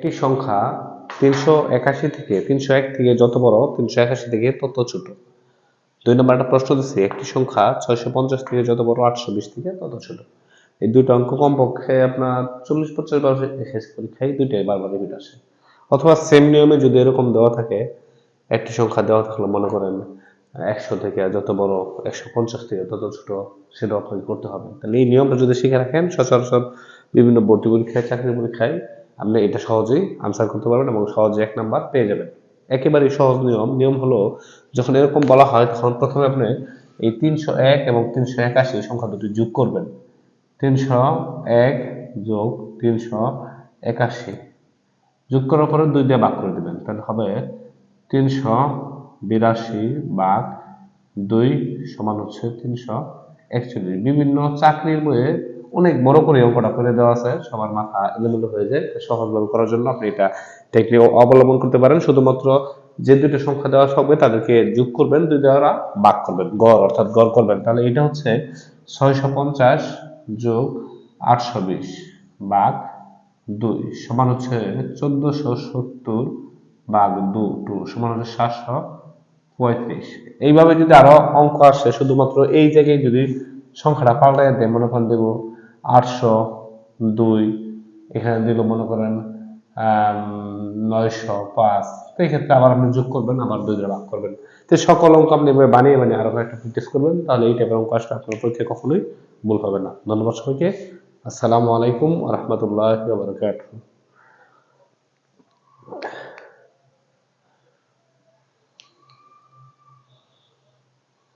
একটি সংখ্যা তিনশো একাশি থেকে, তিনশো এক থেকে যত বড়, তিনশো একাশি থেকে তত ছোট। দুই নম্বর একটা প্রশ্ন দিচ্ছি একটি সংখ্যা ছয়শো পঞ্চাশ থেকে যত বড়, আটশো বিশ থেকে তত ছোট। এই দুটো অঙ্ক কমপক্ষে আপনার চল্লিশ পঞ্চাশ বার এসএস পরীক্ষায় দুইটাই বারবার রিপিট আসে। অথবা সেম নিয়মে যদি এরকম দেওয়া থাকে, একটি সংখ্যা দেওয়া থাকলে মনে করেন একশো থেকে যত বড়, একশো পঞ্চাশ থেকে তত ছোট সেটা আপনাকে করতে হবে। তাহলে এই নিয়মটা যদি শিখে রাখেন, সচরাচর বিভিন্ন ভর্তি পরীক্ষায়, চাকরি পরীক্ষায় আপনি এটা সহজেই আনসার করতে পারবেন এবং সহজে এক নাম্বার পেয়ে যাবেন। একেবারেই সহজ নিয়ম। নিয়ম হলো, যখন এরকম বলা হয়, তখন প্রথমে আপনি এই তিনশো এক এবং তিনশো একাশি সংখ্যা দুটি যোগ করবেন। তিনশো এক যোগ তিনশো একাশি। যোগ করার পরে দুই দিয়ে ভাগ করে দেবেন। তাহলে হবে তিনশো বিরাশি ভাগ দুই সমান হচ্ছে তিনশো একচল্লিশ। বিভিন্ন চাকরির বইয়ে অনেক বড় করে অঙ্কটা করে দেওয়া আছে। সবার মাথা এলোমেলো হয়ে যায়। সহজভাবে করার জন্য আপনি এটা টেকনিক অবলম্বন করতে পারেন। শুধুমাত্র যে দুটো সংখ্যা দেওয়া হবে তাদেরকে যোগ করবেন, দুই দ্বারা ভাগ করবেন, গড় অর্থাৎ গড় করবেন। তাহলে এটা হচ্ছে ছয়শো পঞ্চাশ যোগ আটশো বিশ ভাগ দুই সমান হচ্ছে চোদ্দশো সত্তর ভাগ দু, টু সমান হচ্ছে সাতশো পঁয়ত্রিশ। এইভাবে যদি আরও অঙ্ক আসে, শুধুমাত্র এই জায়গায় যদি সংখ্যাটা পাল্টাই দেয় মনে করেন দেবো আটশো দুই, এখানে দিল মনে করেন নয়শো পাঁচ। তো এক্ষেত্রে আবার আপনি যোগ করবেন, আবার দুই দিয়ে ভাগ করবেন। তো সকল অঙ্ক আপনি বানিয়ে বানিয়ে আরও একটা প্র্যাকটিস করবেন, তাহলে এই টাইপের অঙ্ক আসলে আপনার পরীক্ষা কখনোই ভুল হবে না। ধন্যবাদ সবাইকে। আসসালামু আলাইকুম রহমতুল্লাহ বারকাতুহ।